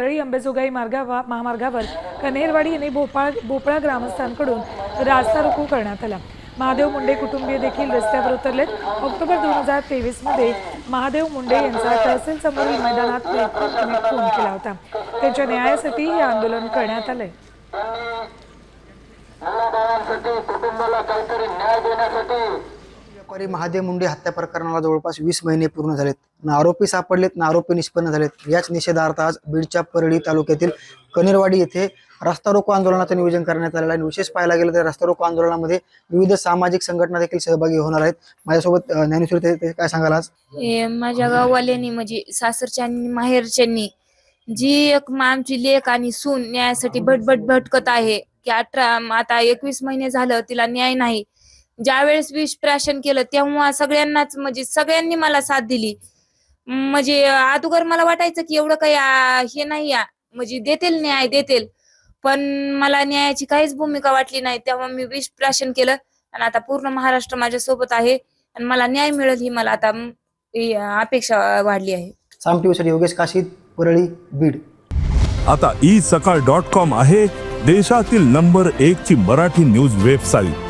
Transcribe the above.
परळी अंबेजोगाई मार्गावर महामार्गावर कन्हेरवाडी आणि भोपाळ भोपळा ग्रामस्थांकडून रास्ता रोको करण्यात आला. महादेव मुंडे कुटुंबीय देखील रस्त्यावर उतरलेत. ऑक्टोबर दोन हजार तेवीसमध्ये महादेव मुंडे यांचा तहसील समोरील मैदानात फोन खून केला होता. त्यांच्या न्यायासाठी हे आंदोलन करण्यात आलंय. मुलाबाळांसाठी कुटुंबाला काहीतरी न्याय देण्यासाठी व्यापारी महादेव मुंडे हत्या प्रकरणाला जवळपास वीस महिने पूर्ण झालेत. ना आरोपी सापडलेत ना आरोपी निष्पन्न झालेत. याच निषेधार्थ आज बीडच्या परळी तालुक्यातील कनेरवाडी येथे रस्ता रोको आंदोलनाचं नियोजन करण्यात आलेलं आहे. आणि विशेष पाहायला गेलं तर रस्ता रोको आंदोलनामध्ये विविध सामाजिक संघटना देखील सहभागी होणार आहेत. माझ्यासोबत ज्ञानेश्वरी ज्ञानेश्वर ते ते काय सांगाल आज? हे माझ्या गाववाल्यांनी म्हणजे सासरच्यांनी माहेरच्यांनी जी एक मा- आमची लेख आणि सून न्यायासाठी भटभट भटकत आहे की अठरा आता एकवीस महिने झालं तिला न्याय नाही. ज्या वेळेस विष प्राशन केलं तेव्हा सगळ्यांनाच म्हणजे सगळ्यांनी मला साथ दिली. म्हणजे अगोदर मला वाटायचं की एवढं काही हे नाही म्हणजे देतील न्याय देतील. पण मला न्यायाची काहीच भूमिका वाटली नाही. तेव्हा मी विष प्राशन केलं आणि आता पूर्ण महाराष्ट्र माझ्या सोबत आहे आणि मला न्याय मिळेल ही मला आता ही अपेक्षा वाढली आहे. साम टीव्हीसाठी योगेश काशीद परळी बीड. आता ई सकाळ डॉट कॉम आहे देशातील नंबर एक ची मराठी न्यूज वेबसाईट.